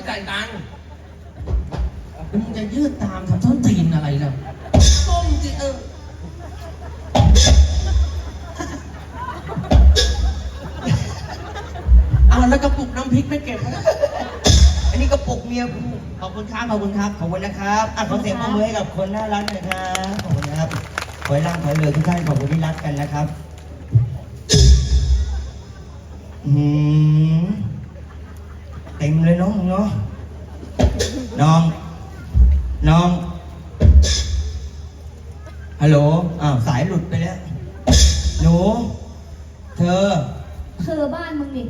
ไม่จ่ายตังค์มึงจะยืดตามทำส้นตีนอะไรล่ะก้มสิเออเอาแล้วกระปุกน้ำพริกไม่เก็บไว้อันนี้กระปุกเมียกูขอบคุณครับขอบคุณครับขอบคุณนะครับอะขอเสียงปรบมือให้กับคนน่ารักหน่อยครับขอบคุณครับขอให้ร่างขอให้รวยทุกท่านขอบคุณที่รักกันนะครับอืม เต็มเลยน้องเนาะน้อง น้องฮัลโหลอ้าวสายหลุดไปแล้วหนูเธอ เธอบ้านมึงดิ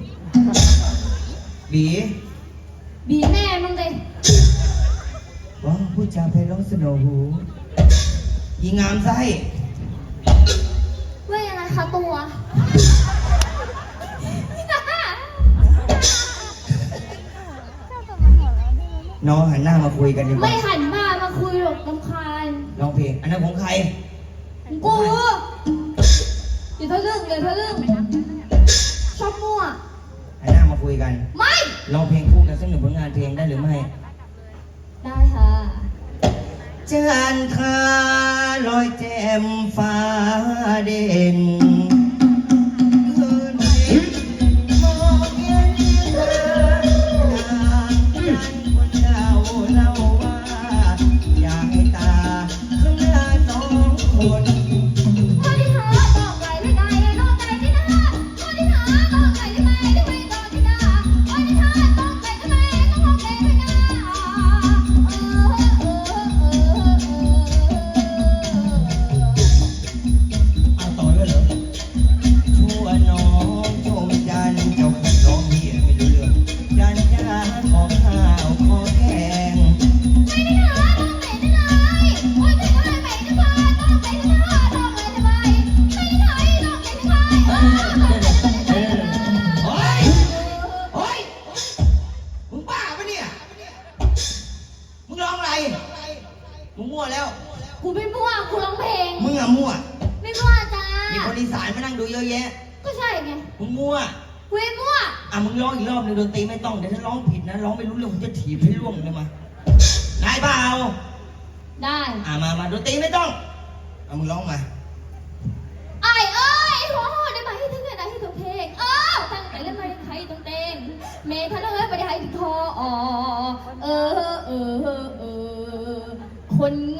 บีบีแม่มึงดิว้าวพูดจาไพเราะสนอหูยิงงามไส้ว่ายังไงคะตัว น้องหันหน้ามาคุยกันดีกไม่ว่าหันมามาคุยหรอกลำคาญร้องเพลง อันนั้นของใคร กูอย่าทะลึ่งอย่าทะลึ่งชอบมั่ว หันหน้ามาคุยกันไม่ ร้องเพลงคู่กันสักหนึ่งผลงานเพลงได้หรือไม่ ได้ค่ะจันทราลอยแจ่มฟ้าเด่น อยากให้ตาข้างหน้าสองคน มึงอะมั่ว ไม่มั่วจ้า มีคนอีสานมานั่งดูเยอะแยะ ก็ใช่ไงมึงมั่วกูไม่มั่ว อะมึงร้องอีกรอบหนึงดนตรีไม่ต้องเดี๋ยวถ้าร้องผิดนะร้องไม่รู้เรื่องผมจะถีบให้ร่วงเลยมาได้เปล่าได้ อะมามาดนตรีไม่ต้องเอามึงร้องมา ไอ้เอ้ยหัวหอได้ไหมให้ทั้งเงินได้ให้ทั้งเพลงเออตั้งแต่เล่นมาใครต้องเต้นเมทันเอ้ยไปได้ให้ถึงคออ๋อเออเออเออเออคนงั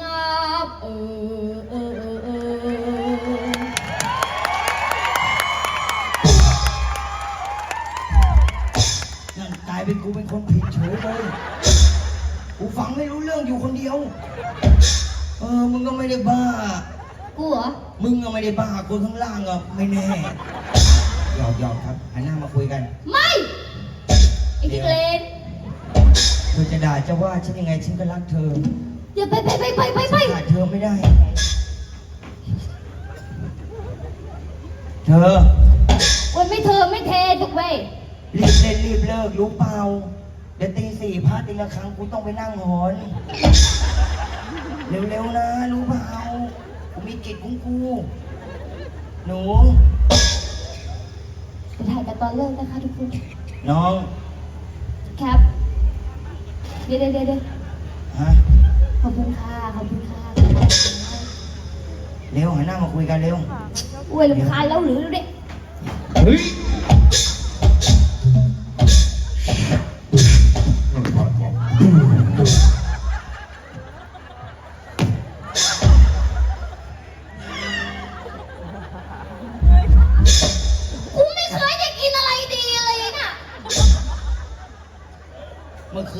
ายเป็นกูเป็นคนผิดเฉยเลยกูฟังไม่รู้เรื่องอยู่คนเดียว เออ มึงก็ไม่ได้บ้า กูเหรอ มึงก็ไม่ได้บ้าคนข้างล่างก็ไม่แน่หยอกหยอกครับหันหน้ามาคุยกันไม่ ไอ้ที่เลนเธอจะด่าจะว่าฉันยังไงฉันก็รักเธออย่าไปไปไปไปไปไปฉันขาดเธอไม่ได้ เธอ วันไม่เธอไม่เททุกเว้ยรีบเล่ นรีบเลิกรู้เปล่า เดี๋ยวตีสี่พาตีละครั้งกูต้องไปนั่งหอน เร็วๆนะรู้เปล่า กูมีกิจของกู หนูไปถ่ายกันตอนเลิกนะคะทุกคน น้อง ครับเดี๋ยวเดี๋ยวเดี๋ยวเดี๋ยวฮะ ขอบคุณค่ะ ขอบคุณค่ะเร็วหันหน้ามาคุยกันเร็วอวยรำคาญแล้วหรือดูดิเฮ้ย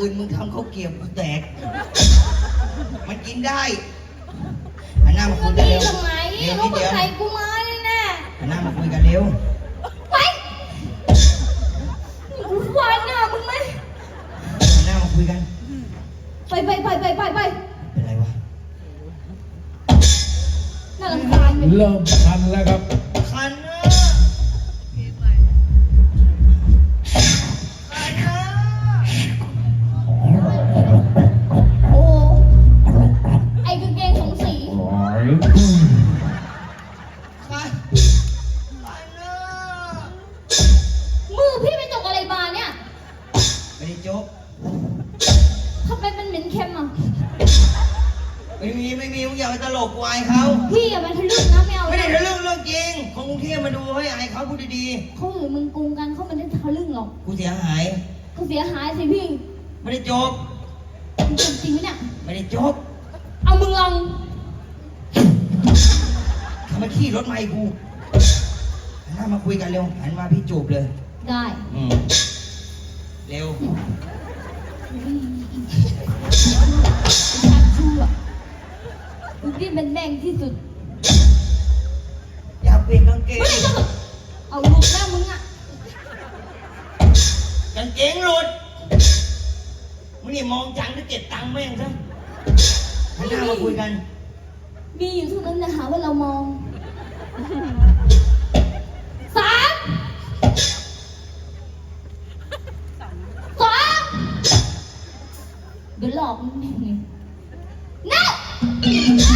คืนมึงทำข้าวเกรี๊ยวกูแตก มันกินได้หันหน้ามาคุกูยกันดีเร็วทำไมเร็วลูนิกดคนเดียวไทยกูมาเลยนะหันหน้ามาคุยกันเร็ว ไปกูฟันอะมึงไหมหันหน้ามาคุยกัน ไปไปไปไปไปไปเป็นไรวะน่ารำคาญไหมเริ่มทันแล้วครับ ม่มีไม่มีมึงอย่าไปตลกกูอายเขาพี่อย่ามาทะลึ่งนะไม่เอาไม่ได้นะเรื่องเรื่องจริงของกรุงเทพมาดูให้อายเขาพูดดีเขาอยู่เมึงกรุงกันเขาไม่ได้ทะลึ่งหรอกๆ กูเสียหาย ก็เสียหายสิพี่ไม่ได้จบ มึงจริงไหมเนี่ยไม่ได้จบเอามึงลองทำไมขี่รถมาอีกกูหันหน้ามาคุยกันเร็วหันมาพี่จูบเลย ได้ อืม อย่าเปลี่ยนกางเกงไม่ต้องเอาลูกแม่มึงอะกางเกงหลุดมึงนี่มองจังจะเก็บตังค์แม่งซะหันหน้ามาคุยกัน มีอยู่เท่านั้นนะหาว่าเรามองสามสองเดี๋ยวหลอกมึงแม่งเลยนับ